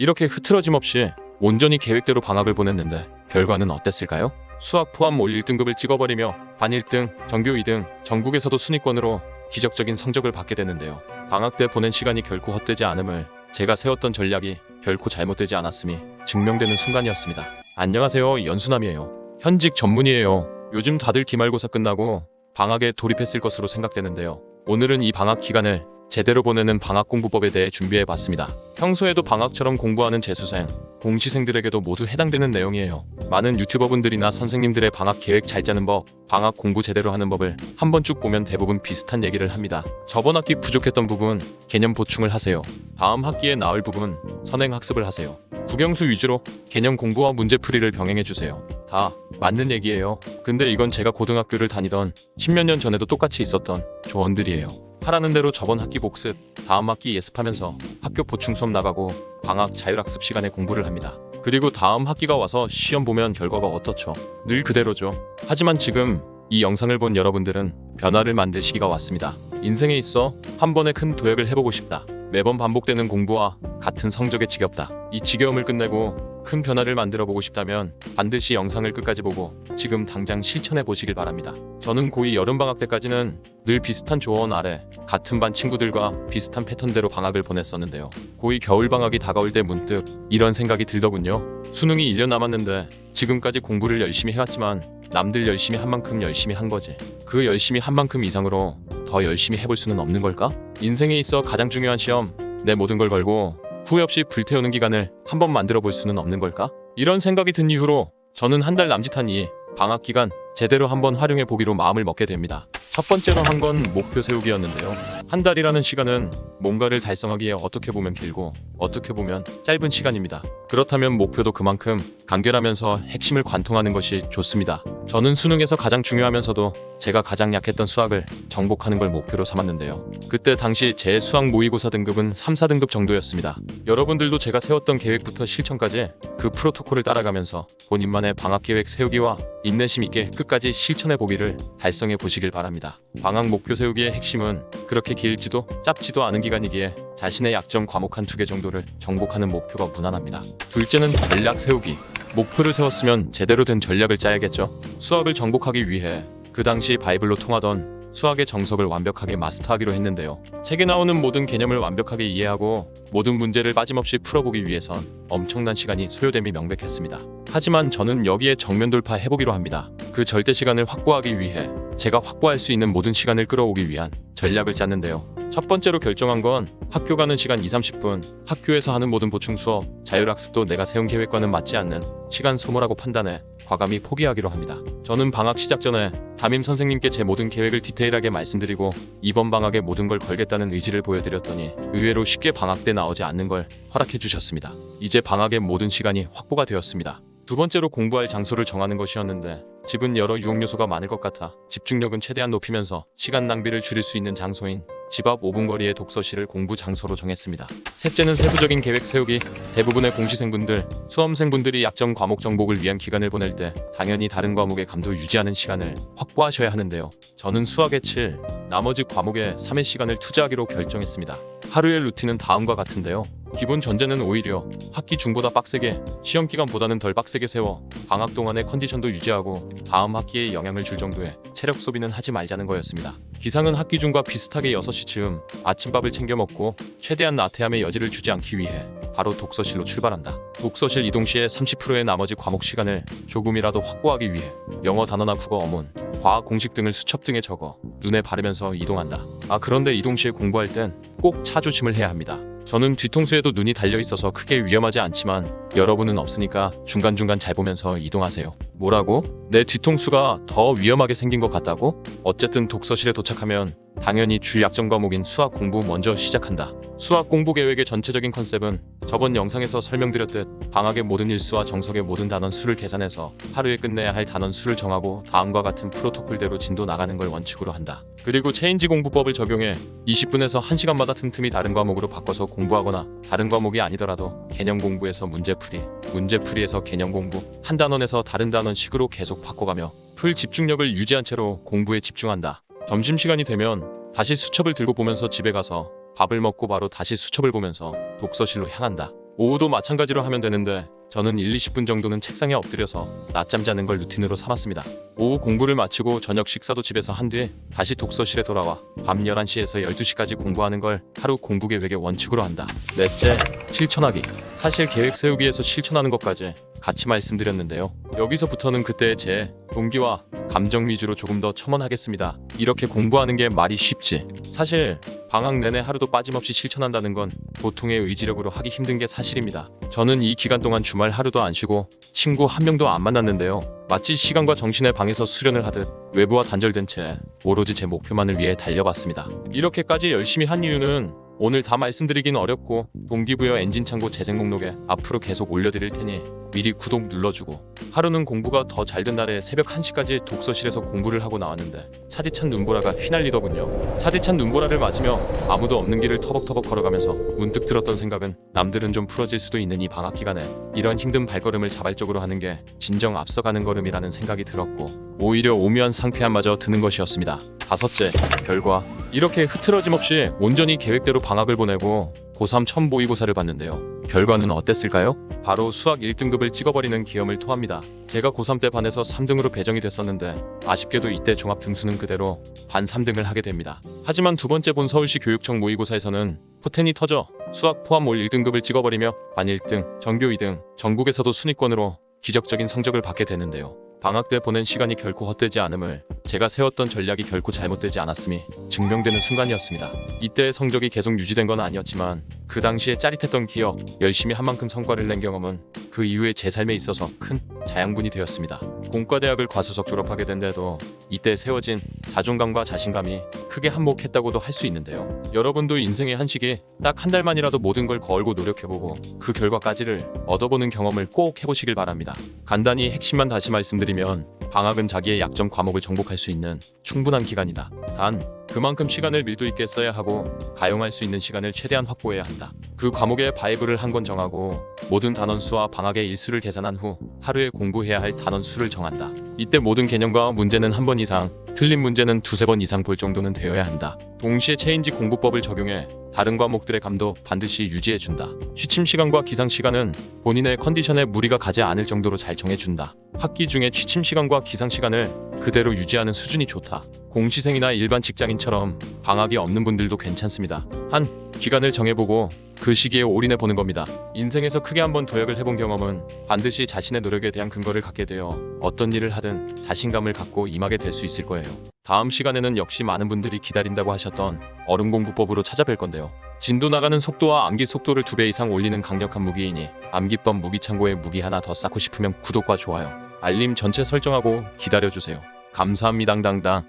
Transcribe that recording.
이렇게 흐트러짐 없이 온전히 계획대로 방학을 보냈는데 결과는 어땠을까요? 수학 포함 올 1등급을 찍어버리며 반 1등, 전교 2등, 전국에서도 순위권으로 기적적인 성적을 받게 되는데요. 방학 때 보낸 시간이 결코 헛되지 않음을 제가 세웠던 전략이 결코 잘못되지 않았음이 증명되는 순간이었습니다. 안녕하세요. 연수남이에요. 현직 전문이에요. 요즘 다들 기말고사 끝나고 방학에 돌입했을 것으로 생각되는데요. 오늘은 이 방학 기간을 제대로 보내는 방학 공부법에 대해 준비해 봤습니다. 평소에도 방학처럼 공부하는 재수생, 공시생들에게도 모두 해당되는 내용이에요. 많은 유튜버분들이나 선생님들의 방학 계획 잘 짜는 법, 방학 공부 제대로 하는 법을 한번 쭉 보면 대부분 비슷한 얘기를 합니다. 저번 학기 부족했던 부분 개념 보충을 하세요. 다음 학기에 나올 부분 선행 학습을 하세요. 국영수 위주로 개념 공부와 문제풀이를 병행해 주세요. 다 맞는 얘기예요. 근데 이건 제가 고등학교를 다니던 10몇 년 전에도 똑같이 있었던 조언들이에요. 하라는 대로 저번 학기 복습, 다음 학기 예습하면서 학교 보충 수업 나가고 방학 자율학습 시간에 공부를 합니다. 그리고 다음 학기가 와서 시험 보면 결과가 어떻죠? 늘 그대로죠. 하지만 지금 이 영상을 본 여러분들은 변화를 만들 시기가 왔습니다. 인생에 있어 한 번에 큰 도약을 해보고 싶다. 매번 반복되는 공부와 같은 성적에 지겹다. 이 지겨움을 끝내고 큰 변화를 만들어 보고 싶다면 반드시 영상을 끝까지 보고 지금 당장 실천해 보시길 바랍니다. 저는 고2 여름방학 때까지는 늘 비슷한 조언 아래 같은 반 친구들과 비슷한 패턴대로 방학을 보냈었는데요. 고2 겨울방학이 다가올 때 문득 이런 생각이 들더군요. 수능이 1년 남았는데 지금까지 공부를 열심히 해왔지만 남들 열심히 한 만큼 열심히 한 거지. 그 열심히 한 만큼 이상으로 더 열심히 해볼 수는 없는 걸까? 인생에 있어 가장 중요한 시험, 내 모든 걸 걸고 후회 없이 불태우는 기간을 한번 만들어 볼 수는 없는 걸까? 이런 생각이 든 이후로 저는 한 달 남짓한 이 방학 기간 제대로 한번 활용해 보기로 마음을 먹게 됩니다. 첫 번째로 한 건 목표 세우기였는데요. 한 달이라는 시간은 뭔가를 달성하기에 어떻게 보면 길고 어떻게 보면 짧은 시간입니다. 그렇다면 목표도 그만큼 간결하면서 핵심을 관통하는 것이 좋습니다. 저는 수능에서 가장 중요하면서도 제가 가장 약했던 수학을 정복하는 걸 목표로 삼았는데요. 그때 당시 제 수학 모의고사 등급은 3, 4등급 정도였습니다. 여러분들도 제가 세웠던 계획부터 실천까지 그 프로토콜을 따라가면서 본인만의 방학 계획 세우기와 인내심 있게 끝까지 실천해 보기를 달성해 보시길 바랍니다. 방학 목표 세우기의 핵심은 그렇게 길지도 짧지도 않은 기간이기에 자신의 약점 과목 한 두 개 정도를 정복하는 목표가 무난합니다. 둘째는 전략 세우기. 목표를 세웠으면 제대로 된 전략을 짜야겠죠. 수학을 정복하기 위해 그 당시 바이블로 통하던 수학의 정석을 완벽하게 마스터하기로 했는데요. 책에 나오는 모든 개념을 완벽하게 이해하고 모든 문제를 빠짐없이 풀어보기 위해선 엄청난 시간이 소요됨이 명백했습니다. 하지만 저는 여기에 정면 돌파해보기로 합니다. 그 절대 시간을 확보하기 위해 제가 확보할 수 있는 모든 시간을 끌어오기 위한 전략을 짰는데요. 첫 번째로 결정한 건 학교 가는 시간 2, 30분, 학교에서 하는 모든 보충 수업, 자율학습도 내가 세운 계획과는 맞지 않는 시간 소모라고 판단해 과감히 포기하기로 합니다. 저는 방학 시작 전에 담임 선생님께 제 모든 계획을 디테일하게 말씀드리고 이번 방학에 모든 걸 걸겠다는 의지를 보여드렸더니 의외로 쉽게 방학 때 나오지 않는 걸 허락해 주셨습니다. 이제 방학의 모든 시간이 확보가 되었습니다. 두 번째로 공부할 장소를 정하는 것이었는데 집은 여러 유혹 요소가 많을 것 같아 집중력은 최대한 높이면서 시간 낭비를 줄일 수 있는 장소인 집 앞 5분 거리의 독서실을 공부 장소로 정했습니다. 셋째는 세부적인 계획 세우기. 대부분의 공시생분들, 수험생분들이 약점 과목 정복을 위한 기간을 보낼 때 당연히 다른 과목의 감도 유지하는 시간을 확보하셔야 하는데요. 저는 수학의 7, 나머지 과목에 3의 시간을 투자하기로 결정했습니다. 하루의 루틴은 다음과 같은데요. 기본 전제는 오히려 학기 중보다 빡세게 시험 기간보다는 덜 빡세게 세워 방학 동안의 컨디션도 유지하고 다음 학기에 영향을 줄 정도의 체력 소비는 하지 말자는 거였습니다. 기상은 학기 중과 비슷하게 6시 즈음 아침밥을 챙겨 먹고 최대한 나태함의 여지를 주지 않기 위해 바로 독서실로 출발한다. 독서실 이동 시에 30%의 나머지 과목 시간을 조금이라도 확보하기 위해 영어 단어나 국어 어문, 과학 공식 등을 수첩 등에 적어 눈에 바르면서 이동한다. 아 그런데 이동 시에 공부할 땐 꼭 차 조심을 해야 합니다. 저는 뒤통수에도 눈이 달려 있어서 크게 위험하지 않지만 여러분은 없으니까 중간중간 잘 보면서 이동하세요. 뭐라고? 내 뒤통수가 더 위험하게 생긴 것 같다고? 어쨌든 독서실에 도착하면 당연히 주 약점 과목인 수학 공부 먼저 시작한다. 수학 공부 계획의 전체적인 컨셉은 저번 영상에서 설명드렸듯 방학의 모든 일수와 정석의 모든 단원 수를 계산해서 하루에 끝내야 할 단원 수를 정하고 다음과 같은 프로토콜대로 진도 나가는 걸 원칙으로 한다. 그리고 체인지 공부법을 적용해 20분에서 1시간마다 틈틈이 다른 과목으로 바꿔서 공부하거나 다른 과목이 아니더라도 개념 공부에서 문제풀이, 문제풀이에서 개념 공부, 한 단원에서 다른 단원식으로 계속 바꿔가며 풀 집중력을 유지한 채로 공부에 집중한다. 점심시간이 되면 다시 수첩을 들고 보면서 집에 가서 밥을 먹고 바로 다시 수첩을 보면서 독서실로 향한다. 오후도 마찬가지로 하면 되는데 저는 1, 20분 정도는 책상에 엎드려서 낮잠 자는 걸 루틴으로 삼았습니다. 오후 공부를 마치고 저녁 식사도 집에서 한 뒤에 다시 독서실에 돌아와 밤 11시에서 12시까지 공부하는 걸 하루 공부 계획의 원칙으로 한다. 넷째, 실천하기. 사실 계획 세우기에서 실천하는 것까지 같이 말씀드렸는데요. 여기서부터는 그때의 제 동기와 감정 위주로 조금 더 첨언하겠습니다. 이렇게 공부하는 게 말이 쉽지. 사실 방학 내내 하루도 빠짐없이 실천한다는 건 보통의 의지력으로 하기 힘든 게 사실입니다. 저는 이 기간 동안 주말 하루도 안 쉬고 친구 한 명도 안 만났는데요. 마치 시간과 정신의 방에서 수련을 하듯 외부와 단절된 채 오로지 제 목표만을 위해 달려봤습니다. 이렇게까지 열심히 한 이유는 오늘 다 말씀드리긴 어렵고 동기부여 엔진 창고 재생 목록에 앞으로 계속 올려드릴 테니 미리 구독 눌러주고 하루는 공부가 더 잘 된 날에 새벽 1시까지 독서실에서 공부를 하고 나왔는데 차디찬 눈보라가 휘날리더군요. 차디찬 눈보라를 맞으며 아무도 없는 길을 터벅터벅 걸어가면서 문득 들었던 생각은 남들은 좀 풀어질 수도 있는 이 방학 기간에 이런 힘든 발걸음을 자발적으로 하는 게 진정 앞서가는 걸음이라는 생각이 들었고 오히려 오묘한 상쾌함마저 드는 것이었습니다. 다섯째, 결과 이렇게 흐트러짐 없이 온전히 계획대로 방학을 보내고 고3 첫 모의고사를 봤는데요. 결과는 어땠을까요? 바로 수학 1등급을 찍어버리는 기염을 토합니다. 제가 고3 때 반에서 3등으로 배정이 됐었는데 아쉽게도 이때 종합 등수는 그대로 반 3등을 하게 됩니다. 하지만 두 번째 본 서울시 교육청 모의고사에서는 포텐이 터져 수학 포함 올 1등급을 찍어버리며 반 1등, 전교 2등, 전국에서도 순위권으로 기적적인 성적을 받게 되는데요. 방학 때 보낸 시간이 결코 헛되지 않음을 제가 세웠던 전략이 결코 잘못되지 않았음이 증명되는 순간이었습니다. 이때의 성적이 계속 유지된 건 아니었지만 그 당시에 짜릿했던 기억, 열심히 한 만큼 성과를 낸 경험은 그 이후에 제 삶에 있어서 큰 자양분이 되었습니다. 공과대학을 과수석 졸업하게 된 데도 이때 세워진 자존감과 자신감이 크게 한몫했다고도 할 수 있는데요. 여러분도 인생의 한 시기 딱 한 달만이라도 모든 걸 걸고 노력해보고 그 결과까지를 얻어보는 경험을 꼭 해보시길 바랍니다. 간단히 핵심만 다시 말씀드리면 방학은 자기의 약점 과목을 정복할 수 있는 충분한 기간이다. 단 그만큼 시간을 밀도 있게 써야 하고 가용할 수 있는 시간을 최대한 확보해야 한다. 그 과목의 바이블을 한권 정하고 모든 단원 수와 방학의 일수를 계산한 후 하루에 공부해야 할 단원 수를 정한다. 이때 모든 개념과 문제는 한 번 이상, 틀린 문제는 두세 번 이상 볼 정도는 되어야 한다. 동시에 체인지 공부법을 적용해 다른 과목들의 감도 반드시 유지해준다. 취침 시간과 기상 시간은 본인의 컨디션에 무리가 가지 않을 정도로 잘 정해준다. 학기 중에 취침 시간과 기상 시간을 그대로 유지하는 수준이 좋다. 공시생이나 일반 직장인처럼 방학이 없는 분들도 괜찮습니다. 한 기간을 정해보고 그 시기에 올인해 보는 겁니다. 인생에서 크게 한번 도약을 해본 경험은 반드시 자신의 노력에 대한 근거를 갖게 되어 어떤 일을 하든 자신감을 갖고 임하게 될 수 있을 거예요. 다음 시간에는 역시 많은 분들이 기다린다고 하셨던 얼음 공부법으로 찾아뵐 건데요. 진도 나가는 속도와 암기 속도를 두 배 이상 올리는 강력한 무기이니 암기법 무기 창고에 무기 하나 더 쌓고 싶으면 구독과 좋아요, 알림 전체 설정하고 기다려주세요. 감사합니다. 당당.